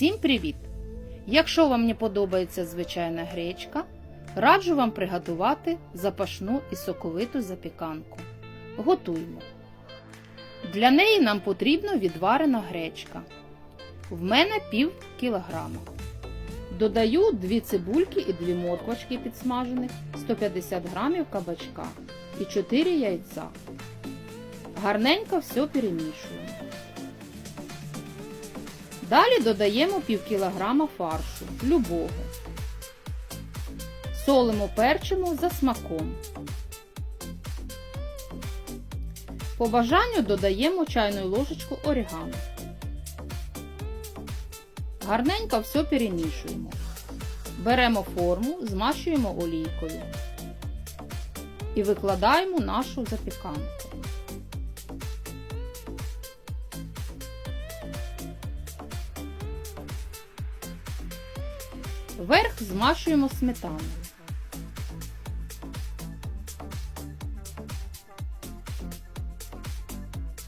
Всім привіт! Якщо вам не подобається звичайна гречка, раджу вам приготувати запашну і соковиту запіканку. Готуємо. Для неї нам потрібна відварена гречка. В мене пів кілограма. Додаю 2 цибульки і 2 морквочки підсмажених, 150 грамів кабачка і 4 яйця. Гарненько все перемішуємо. Далі додаємо пів кілограма фаршу любого. Солимо перчимо за смаком. По бажанню додаємо чайну ложечку орігано. Гарненько все перемішуємо. Беремо форму, змащуємо олійкою і викладаємо нашу запіканку. Верх змащуємо сметаною.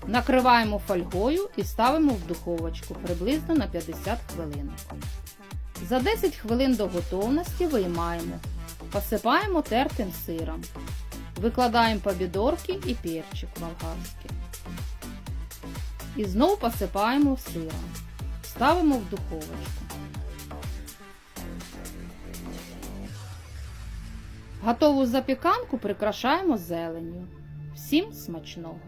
Накриваємо фольгою і ставимо в духовочку приблизно на 50 хвилин. За 10 хвилин до готовності виймаємо, посипаємо тертим сиром, викладаємо помідорки і перчик болгарський. І знову посипаємо сиром. Ставимо в духовочку. Готову запіканку прикрашаємо зеленню. Всім смачного!